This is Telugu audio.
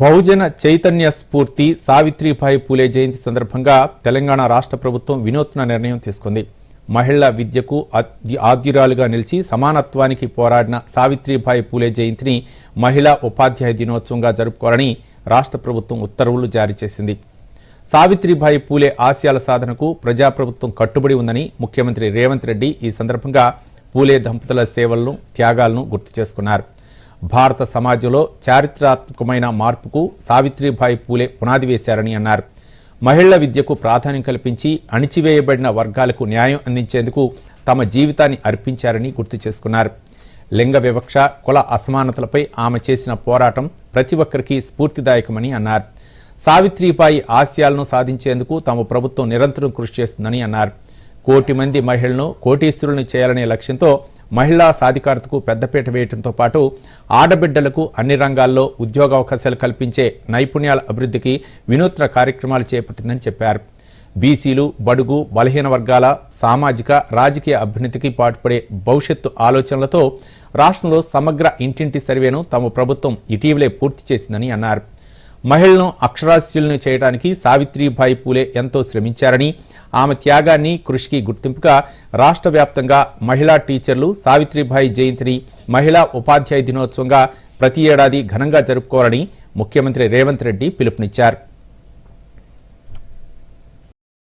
బహుజన చైతన్య స్ఫూర్తి సావిత్రిబాయి పూలే జయంతి సందర్భంగా తెలంగాణ రాష్ట్ర ప్రభుత్వం వినూత్న నిర్ణయం తీసుకుంది. మహిళల విద్యకు ఆద్యురాలుగా నిలిచి సమానత్వానికి పోరాడిన సావిత్రిబాయి పూలే జయంతిని మహిళా ఉపాధ్యాయ దినోత్సవంగా జరుపుకోవాలని రాష్ట్ర ప్రభుత్వం ఉత్తర్వులు జారీ చేసింది. సావిత్రిబాయి పూలే ఆశయాల సాధనకు ప్రజాప్రభుత్వం కట్టుబడి ఉందని ముఖ్యమంత్రి రేవంత్ రెడ్డి ఈ సందర్భంగా పూలే దంపతుల సేవలను త్యాగాలను గుర్తు చేసుకున్నారు. భారత సమాజంలో చారిత్రాత్మకమైన మార్పుకు సావిత్రిబాయి పూలే పునాది వేశారని అన్నారు. మహిళల విద్యకు ప్రాధాన్యం కల్పించి అణిచివేయబడిన వర్గాలకు న్యాయం అందించేందుకు తమ జీవితాన్ని అర్పించారని గుర్తు చేసుకున్నారు. లింగ వివక్ష కుల అసమానతలపై ఆమె చేసిన పోరాటం ప్రతి ఒక్కరికి స్ఫూర్తిదాయకమని అన్నారు. సావిత్రిబాయి ఆశయాలను సాధించేందుకు తమ ప్రభుత్వం నిరంతరం కృషి చేస్తుందని అన్నారు. కోటి మంది మహిళలను కోటీశ్వరులను చేయాలనే లక్ష్యంతో మహిళా సాధికారతకు పెద్దపీట వేయడంతో పాటు ఆడబిడ్డలకు అన్ని రంగాల్లో ఉద్యోగావకాశాలు కల్పించే నైపుణ్యాల అభివృద్ధికి వినూత్న కార్యక్రమాలు చేపట్టిందని చెప్పారు. బీసీలు బడుగు బలహీన వర్గాల సామాజిక రాజకీయ అభ్యున్నతికి పాటుపడే భవిష్యత్తు ఆలోచనలతో రాష్ట్రంలో సమగ్ర ఇంటింటి సర్వేను తమ ప్రభుత్వం ఇటీవలే పూర్తి చేసిందని అన్నారు. మహిళలను అక్షరాస్యులను చేయడానికి సావిత్రిబాయి పూలే ఎంతో శ్రమించారని ఆమె త్యాగాన్ని కృషికి గుర్తింపుగా రాష్ట్ర వ్యాప్తంగా మహిళా టీచర్లు సావిత్రిబాయి జయంతిని మహిళా ఉపాధ్యాయ దినోత్సవంగా ప్రతి ఏడాది ఘనంగా జరుపుకోవాలని ముఖ్యమంత్రి రేవంత్ రెడ్డి పిలుపునిచ్చారు.